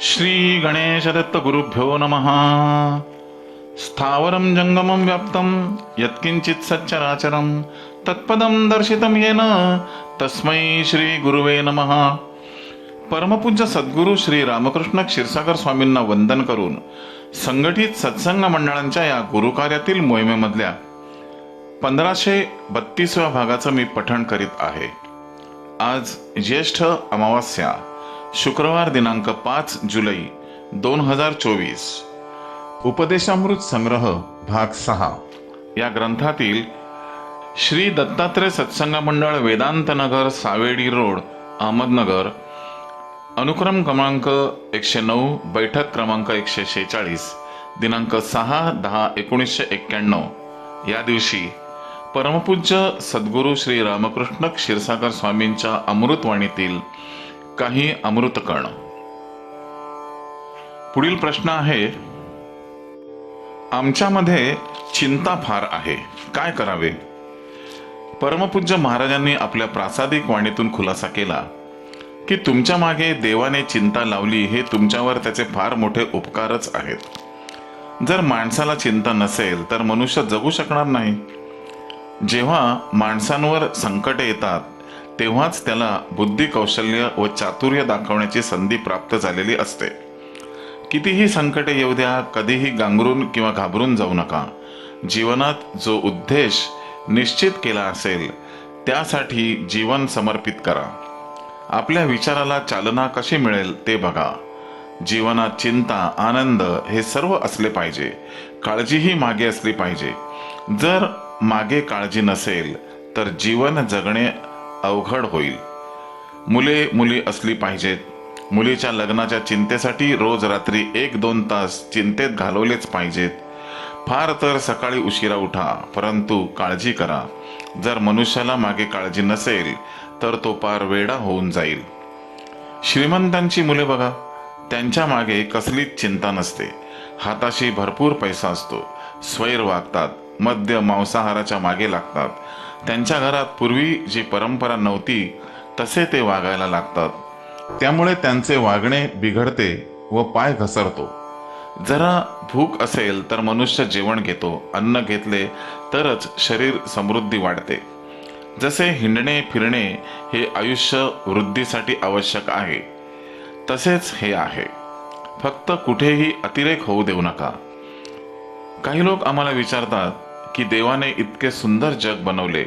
श्री गणेशदत्त गुरुभ्यो नमः। स्थावरं जंगमं व्याप्तं यत्किंचित् सच्चराचरं तत्पदं दर्शितं येन तस्मै श्री गुरुवे नमः। परमपूज्य सद्गुरू श्री रामकृष्ण क्षीरसागर स्वामींना वंदन करून संघटित सत्संग मंडळांच्या या गुरुकार्यातील मोहिमेमधल्या पंधराशे बत्तीसव्या भागाचं मी पठण करीत आहे. आज ज्येष्ठ अमावास्या शुक्रवार दिनांक पाच जुलै दोन हजार चोवीस. उपदेशामृत संग्रह भाग सहा. या ग्रंथातील श्री दत्तात्रय सत्संग मंडळ वेदांतनगर सावेडी रोड अहमदनगर अनुक्रम क्रमांक एकशे नऊ बैठक क्रमांक एकशे शेहेचाळीस दिनांक सहा दहा एकोणीसशे एक्क्याण्णव. या दिवशी परमपूज्य सद्गुरू श्री रामकृष्ण क्षीरसागर स्वामींच्या अमृतवाणीतील काही अमृतकण पुढील प्रश्न आहे आमच्यामध्ये चिंता फार आहे. काय करावे? परमपूज्य महाराजांनी आपल्या प्रासादिक वाणीतून खुलासा केला की तुमच्या मागे देवाने चिंता लावली हे तुमच्यावर त्याचे फार मोठे उपकारच आहेत. जर माणसाला चिंता नसेल तर मनुष्य जगू शकणार नाही. जेव्हा माणसांवर संकटे येतात तेव्हाच त्याला बुद्धी कौशल्य व चातुर्य दाखवण्याची संधी प्राप्त झालेली असते. कितीही संकटे येऊ द्या कधीही गांगरून किंवा घाबरून जाऊ नका. जीवनात जो उद्देश निश्चित केला असेल त्यासाठी जीवन समर्पित करा. आपल्या विचाराला चालना कशी मिळेल ते बघा. जीवनात चिंता आनंद हे सर्व असले पाहिजे. काळजीही मागे असली पाहिजे. जर मागे काळजी नसेल तर जीवन जगणे अवघड होईल. मुले मुली असली पाहिजेत. मुलीच्या लग्नाच्या चिंतेसाठी रोज रात्री एक दोन तास चिंतेत घालवलेच पाहिजेत. फार तर सकाळी उशिरा उठा परंतु काळजी करा. जर मनुष्याला मागे काळजी नसेल तर तो पार वेडा होऊन जाईल. श्रीमंतांची मुले बघा त्यांच्या मागे कसलीच चिंता नसते. हाताशी भरपूर पैसा असतो. स्वैर वागतात मद्य मांसाहाराच्या मागे लागतात. त्यांच्या घरात पूर्वी जी परंपरा नव्हती तसे ते वागायला लागतात. त्यामुळे त्यांचे वागणे बिघडते व पाय घसरतो. जरा भूक असेल तर मनुष्य जेवण घेतो अन्न घेतले तरच शरीर समृद्धी वाढते. जसे हिंडणे फिरणे हे आयुष्य वृद्धीसाठी आवश्यक आहे तसेच हे आहे. फक्त कुठेही अतिरेक होऊ देऊ नका. काही लोक आम्हाला विचारतात की देवाने इतके सुंदर जग बनवले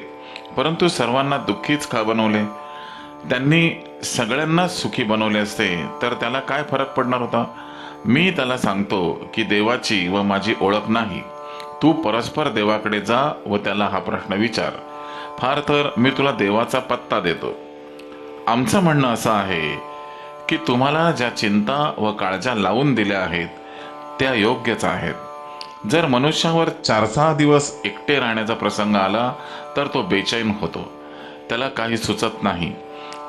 परंतु सर्वांना दुःखीच का बनवले? त्यांनी सगळ्यांना सुखी बनवले असते तर त्याला काय फरक पडणार होता? मी त्याला सांगतो की देवाची व माझी ओळख नाही. तू परस्पर देवाकडे जा व त्याला हा प्रश्न विचार. फार तर मी तुला देवाचा पत्ता देतो. आमचं म्हणणं असं आहे की तुम्हाला ज्या चिंता व काळजा लावून दिल्या आहेत त्या योग्यच आहेत. जर मनुष्यावर चार सहा दिवस एकटे राहण्याचा प्रसंग आला तर तो बेचैन होतो. त्याला काही सुचत नाही.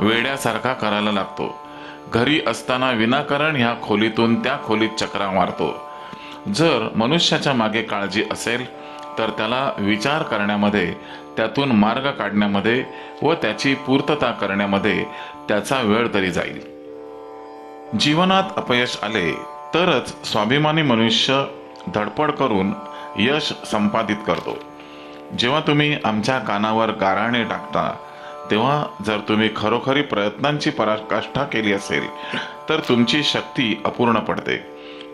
वेड्यासारखा करायला लागतो. घरी असताना विनाकारण ह्या खोलीतून त्या खोलीत चक्रा मारतो. जर मनुष्याच्या मागे काळजी असेल तर त्याला विचार करण्यामध्ये त्यातून मार्ग काढण्यामध्ये व त्याची पूर्तता करण्यामध्ये त्याचा वेळ तरी जाईल. जीवनात अपयश आले तरच स्वाभिमानी मनुष्य धडपड करून यश संपादित करतो. जेव्हा तुम्ही आमच्या कानावर गाराणे टाकता तेव्हा जर तुम्ही खरोखरी प्रयत्नांची पराकाष्ठा केली असेल तर तुमची शक्ती अपूर्ण पडते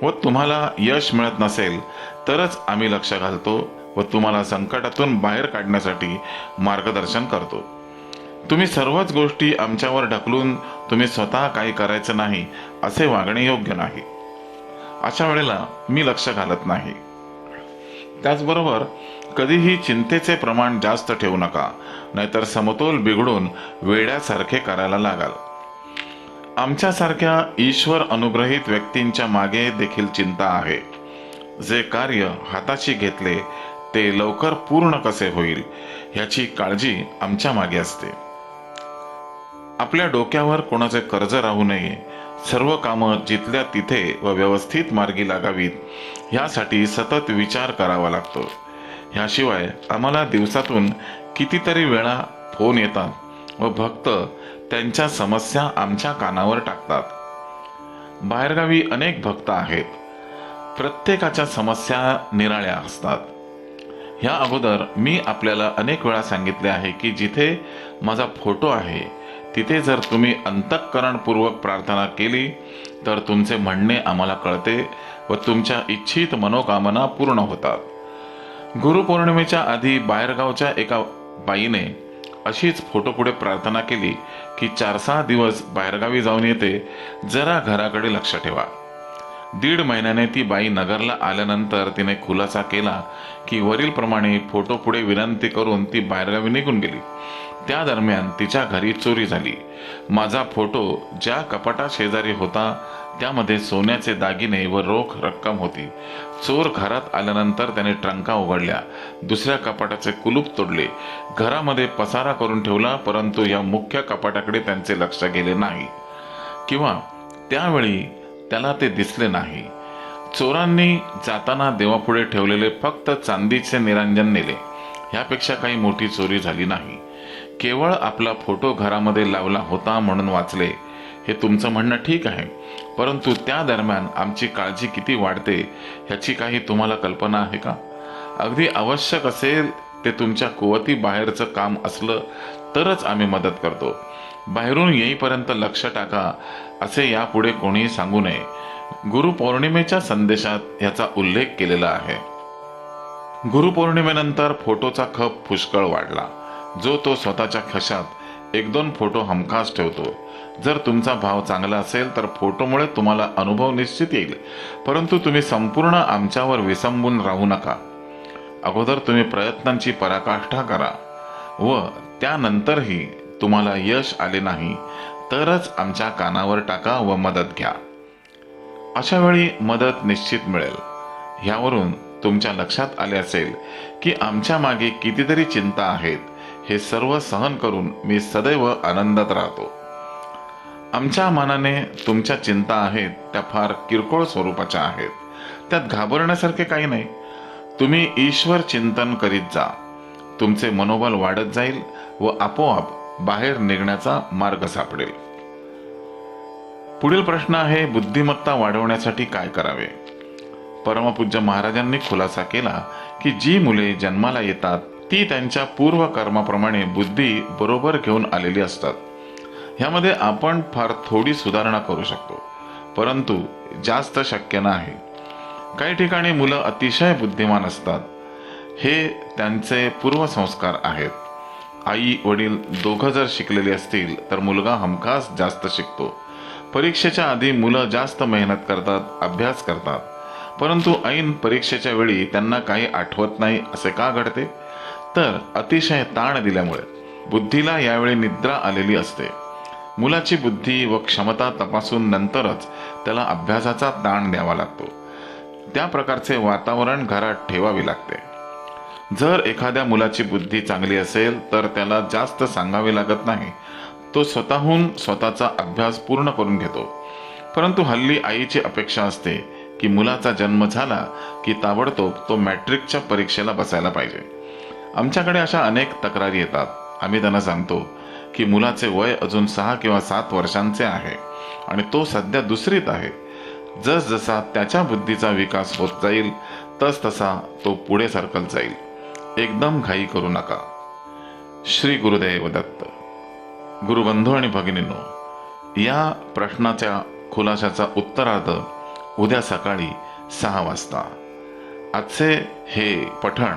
व तुम्हाला यश मिळत नसेल तरच आम्ही लक्ष घालतो व तुम्हाला संकटातून बाहेर काढण्यासाठी मार्गदर्शन करतो. तुम्ही सर्वच गोष्टी आमच्यावर ढकलून तुम्ही स्वतः काही करायचं नाही असे वागणे योग्य नाही. अशा वेळेला मी लक्ष घालत नाही. त्याचबरोबर कधीही चिंतेचे प्रमाण जास्त ठेवू नका नाहीतर समतोल बिघडून वेड्यासारखे करायला लागाल. आमच्यासारख्या ईश्वर अनुग्रहित व्यक्तींच्या मागे देखील चिंता आहे. जे कार्य हाताशी घेतले ते लवकर पूर्ण कसे होईल ह्याची काळजी आमच्या मागे असते. आपल्या डोक्यावर कोणाचे कर्ज राहू नये सर्व कामं जिथल्या तिथे व व्यवस्थित मार्गी लागावीत ह्यासाठी सतत विचार करावा लागतो. ह्याशिवाय आम्हाला दिवसातून कितीतरी वेळा फोन येतात व भक्त त्यांच्या समस्या आमच्या कानावर टाकतात. बाहेरगावी अनेक भक्त आहेत. प्रत्येकाच्या समस्या निराळ्या असतात. ह्या अगोदर मी आपल्याला अनेक वेळा सांगितले आहे की जिथे माझा फोटो आहे तिथे जर तुम्ही अंतःकरणपूर्वक प्रार्थना केली तर तुमचे म्हणणे आम्हाला कळते व तुमच्या इच्छित मनोकामना पूर्ण होतात. गुरुपौर्णिमेच्या आधी बाहेरगावच्या एका बाईने अशीच फोटो पुढे प्रार्थना केली की चार सहा दिवस बाहेरगावी जाऊन येते जरा घराकडे लक्ष ठेवा. दीड महिन्याने ती बाई नगरला आल्यानंतर तिने खुलासा केला की वरीलप्रमाणे फोटो पुढे विनंती करून ती बाहेरगावी निघून गेली. त्या दरम्यान तिच्या घरी चोरी झाली. माझा फोटो ज्या कपाटा शेजारी होता त्यामध्ये सोन्याचे दागिने व रोख रक्कम होती. चोर घरात आल्यानंतर त्याने ट्रंका उघडल्या. दुसऱ्या कपाटाचे कुलूप तोडले. घरामध्ये पसारा करून ठेवला परंतु या मुख्य कपाटाकडे त्यांचे लक्ष गेले नाही. किंवा त्यावेळी त्याला ते दिसले नाही. चोरांनी जाताना देवापुढे ठेवलेले फक्त चांदीचे निरांजन नेले. ह्यापेक्षा काही मोठी चोरी झाली नाही. केवळ आपला फोटो घरामध्ये लावला होता म्हणून वाचले. हे तुमचं म्हणणं ठीक आहे. परंतु त्या दरम्यान आमची काळजी किती वाढते ह्याची काही तुम्हाला कल्पना आहे का? अगदी आवश्यक असेल ते तुमच्या कुवती बाहेरचं काम असलं तरच आम्ही मदत करतो. बाहेरून येईपर्यंत लक्ष टाका असे यापुढे कोणीही सांगू नये. गुरुपौर्णिमेच्या संदेशात याचा उल्लेख केलेला आहे. गुरुपौर्णिमेनंतर फोटोचा खप पुष्कळ वाढला. जो तो स्वतःच्या खशात एक दोन फोटो हमखास ठेवतो. जर तुमचा भाव चांगला असेल तर फोटोमुळे तुम्हाला अनुभव निश्चित येईल. परंतु तुम्ही संपूर्ण आमच्यावर विसंबून राहू नका. अगोदर तुम्ही प्रयत्नांची पराकाष्ठा करा व त्यानंतरही तुम्हाला यश आले नाही तरच आमच्या कानावर टाका व मदत घ्या. अशा वेळी मदत निश्चित मिळेल. ह्यावरून तुमच्या लक्षात आले असेल की आमच्या मागे कितीतरी चिंता आहेत. हे सर्व सहन करून मी सदैव आनंदात राहतो. आमच्या मनाने तुमच्या चिंता आहेत त्या फार किरकोळ स्वरूपाच्या आहेत. त्यात घाबरण्यासारखे काही नाही. तुम्ही ईश्वर चिंतन करीत जा. तुमचे मनोबल वाढत जाईल व आपोआप बाहेर निघण्याचा मार्ग सापडेल. पुढील प्रश्न आहे बुद्धिमत्ता वाढवण्यासाठी काय करावे? परमपूज्य महाराजांनी खुलासा केला की जी मुले जन्माला येतात ती त्यांच्या पूर्व कर्माप्रमाणे बुद्धी बरोबर घेऊन आलेली असतात. ह्यामध्ये आपण फार थोडी सुधारणा करू शकतो परंतु जास्त शक्य नाही. काही ठिकाणी मुलं अतिशय बुद्धिमान असतात. हे त्यांचे पूर्वसंस्कार आहेत. आई वडील दोघं जर शिकलेले असतील तर मुलगा हमखास जास्त शिकतो. परीक्षेच्या आधी मुलं जास्त मेहनत करतात अभ्यास करतात. परंतु ऐन परीक्षेच्या वेळी त्यांना काही आठवत नाही असे का घडते? तर अतिशय ताण दिल्यामुळे बुद्धीला यावेळी निद्रा आलेली असते. मुलाची बुद्धी व क्षमता तपासून नंतरच त्याला अभ्यासाचा ताण द्यावा लागतो. त्या प्रकारचे वातावरण घरात ठेवावे लागते. जर एखाद्या मुलाची बुद्धी चांगली असेल तर त्याला जास्त सांगावे लागत नाही. तो स्वतःहून स्वतःचा अभ्यास पूर्ण करून घेतो. परंतु हल्ली आईची अपेक्षा असते की मुलाचा जन्म झाला की ताबडतोब तो मॅट्रिकच्या परीक्षेला बसायला पाहिजे. आमच्याकडे अशा अनेक तक्रारी येतात. आम्ही त्यांना सांगतो की मुलाचे वय अजून सहा किंवा सात वर्षांचे आहे आणि तो सध्या दुसरीत आहे. जसजसा त्याच्या बुद्धीचा विकास होत जाईल तस तसा तो पुढे सरकत जाईल. एकदम घाई करू नका. श्री गुरुदेव दत्त. गुरुबंधू आणि भगिनींनो या प्रश्नाच्या खुलाशाचा उत्तरार्ध उद्या सकाळी सहा वाजता. आजचे हे पठण